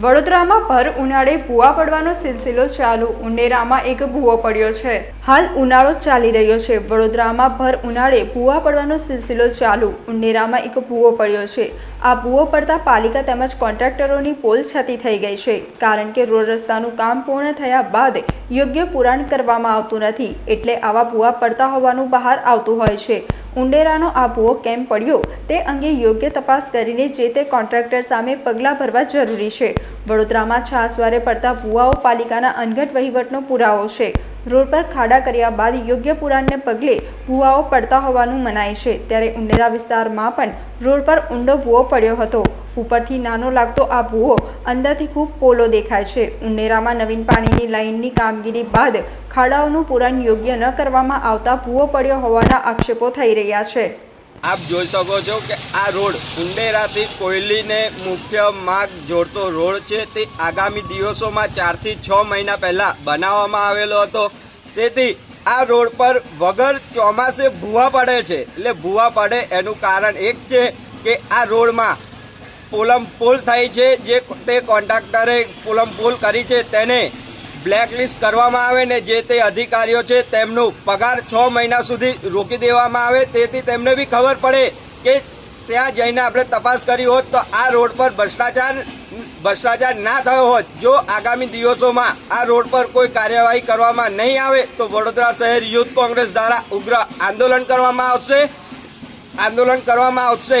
વડોદરામાં ભર ઉનાળે ભૂવા પડવાનો સિલસિલો ચાલુ. ઉનેરામાં એક ભૂવો પડ્યો છે. હાલ ઉનાળો ચાલી રહ્યો છે. વડોદરામાં ભર ઉનાળે ભૂવા પડવાનો સિલસિલો ચાલુ. ઉનેરામાં એક ભૂવો પડ્યો છે. આ ભૂવો પડતા પાલિકા તેમજ કોન્ટ્રાક્ટરોની પોલ છતી થઈ ગઈ છે. કારણ કે રોડ રસ્તાનું કામ પૂર્ણ થયા બાદ યોગ્ય પુરાણ કરવામાં આવતું નથી. એટલે આવા ભૂવા પડતા હોવાનું બહાર આવતું હોય છે. ઉંડેરાનો આ ભૂવો કેમ પડ્યો? તે અંગે યોગ્ય તપાસ કરીને જે તે કોન્ટ્રાક્ટર સામે પગલાં ભરવા જરૂરી છે. વડોદરામાં છાસવારે પડતા ભૂવાઓ પાલિકાના અનગઢ વહીવટનો પુરાવો છે. રોડ પર ખાડા કર્યા બાદ યોગ્ય પુરાણને પગલે ભૂવાઓ પડતા હોવાનું મનાય છે. ત્યારે ઉંડેરા વિસ્તારમાં પણ રોડ પર ઊંડો ભૂવો પડ્યો હતો. ઉપરથી નાનો લાગતો આ ભૂવો અંદરથી ખૂબ પોલો દેખાય છે. ઉનેરામાં નવીન પાણીની લાઇનની કામગીરી બાદ ખાડાઓનું પુરાણ યોગ્ય ન કરવામાં આવતા ભૂવો પડ્યો હોવાના આક્ષેપો થઈ રહ્યા છે. આપ જોઈ શકો છો કે આ રોડ ઉંડેરાથી કોયલીને મુખ્ય માર્ગ જોડતો રોડ છે. તે આગામી દિવસોમાં ચારથી છ મહિના પહેલાં બનાવવામાં આવેલો હતો. તેથી આ રોડ પર વગર ચોમાસે ભૂવા પડે છે. એટલે ભૂવા પડે એનું કારણ એક છે કે આ રોડમાં પોલમ પુલ થઈ છે. જે તે કોન્ટ્રાક્ટરે પુલમ પુલ કરી છે તેને બ્લેકલિસ્ટ કરવામાં આવે ને જે તે અધિકારીઓ છે તેમનું પગાર છ મહિના સુધી રોકી દેવામાં આવે. તેથી તેમને બી ખબર પડે કે ત્યાં જઈને આપણે તપાસ કરી હોત તો આ રોડ પર ભ્રષ્ટાચાર ભ્રષ્ટાચાર ના થયો હોત. જો આગામી દિવસોમાં આ રોડ પર કોઈ કાર્યવાહી કરવામાં નહીં આવે તો વડોદરા શહેર યુથ કોંગ્રેસ દ્વારા ઉગ્ર આંદોલન કરવામાં આવશે. આંદોલન કરવામાં આવશે.